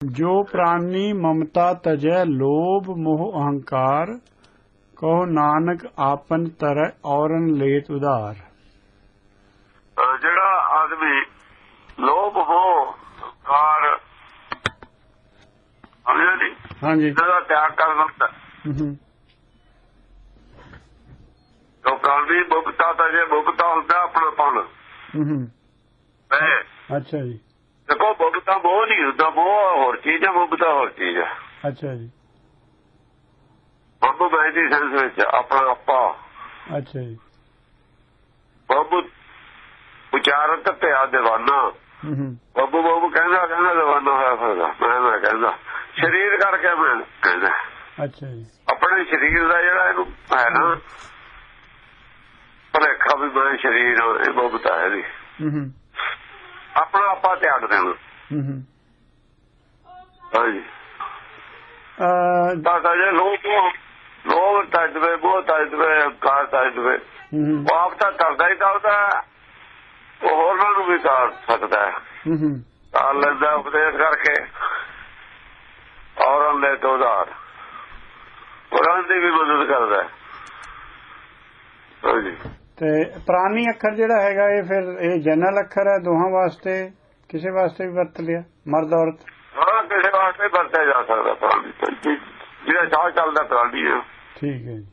ਜੋ ਪ੍ਰਾਨੀ ਮਮਤਾ ਤਜੈ ਲੋਭ ਮੋਹ ਅਹੰਕਾਰ ਕਹੋ ਨਾਨਕ ਆਪਨ ਤਰੈ ਔਰਨ ਲੇਤ ਉਧਾਰ ਜਿਹੜਾ ਆਦਮੀ ਲੋਭ ਹੋ ਕਾਰ ਹਾਂਜੀ। ਇਹਦਾ ਤਿਆਗ ਕਰ ਦਿੰਦਾ ਹਮ, ਲੋਕਾਂ ਦੀ ਮੁਕਤਾ ਤਾਂ ਜੇ ਮੁਕਤਾ ਹੁੰਦਾ ਆਪਣਾ ਪਣ। ਅੱਛਾ ਜੀ। ਮੁਕਤਾ ਮੋਹ ਨਹੀਂ ਹੁੰਦਾ ਮੋਹ ਹੋਰ ਚੀਜ਼ ਹੈ ਮੁਕਤਾ ਹੋਰ ਚੀਜ਼ ਹੈ ਅੱਛਾ ਜੀ। ਬੱਬੂ ਦੀ ਸੈਂਸ ਵਿੱਚ ਆਪਣਾ ਆਪਾ। ਅੱਛਾ ਜੀ। ਬੱਬੂ ਉਚਾਰਤ ਤੇ ਆ ਦੀਵਾਨਾ। ਬੱਬੂ ਬੱਬੂ ਕਹਿੰਦਾ ਕਹਿੰਦਾ ਦੀਵਾਨਾ ਹੋਇਆ ਫਿਰਦਾ। ਮੈਂ ਮੈਂ ਕਹਿੰਦਾ ਸਰੀਰ ਕਰਕੇ ਮੈਂ ਕਹਿੰਦਾ। ਅੱਛਾ ਜੀ। ਆਪਣੇ ਸਰੀਰ ਦਾ ਜਿਹੜਾ ਇਹਨੂੰ ਹੈ ਨਾ ਭਲੇਖਾ ਵੀ ਮੈਂ ਸਰੀਰ ਹਾਂ, ਇਹ ਮੁਕਤਾ ਹੈ ਦੀ ਹਮ, ਆਪਣਾ ਆਪਾ ਤਿਆਗ ਦੇਣਾ। ਹਾਂਜੀ। ਅਹ, ਤਾਂ ਤਾਂ ਜੇ ਲੋਕ ਲੋਕ ਤਜਵੇ ਉਹ ਤਜਵੇ ਕਾਰ ਤਜਵੇ ਹਮ, ਉਹ ਆਪ ਤਾਂ ਕਰਦਾ ਹੀ ਕਰਦਾ। ਉਹ ਹੋਰਾਂ ਨੂੰ ਵੀ ਕਰ ਸਕਦਾ ਹੈ। ਲੈਂਦਾ ਉਪਦੇਸ਼ ਕਰਕੇ। ਔਰਾਂ ਦੇ ਤੋਂ ਉਧਾਰ। ਕੁਰਾਨ ਦੀ ਵੀ ਮਦਦ ਕਰਦਾ ਹੈ। ਹਾਂਜੀ। ਤੇ ਪ੍ਰਾਨੀ ਅੱਖਰ ਜਿਹੜਾ ਹੈਗਾ ਇਹ ਫਿਰ ਇਹ ਜਨਰਲ ਅੱਖਰ ਹੈ ਦੋਹਾਂ ਵਾਸਤੇ। ਕਿਸੇ ਵਾਸਤੇ ਵੀ ਵਰਤ ਲਿਆ? ਮਰਦ ਔਰਤ? ਹਾਂ ਕਿਸੇ ਵਾਸਤੇ ਵਰਤਿਆ ਜਾ ਸਕਦਾ ਪ੍ਰਾਣੀ ਜਿਹੜਾ ਚਾਹ ਚੱਲਦਾ ਪ੍ਰਾਣੀ ਹੈ ਠੀਕ ਹੈ ਜੀ।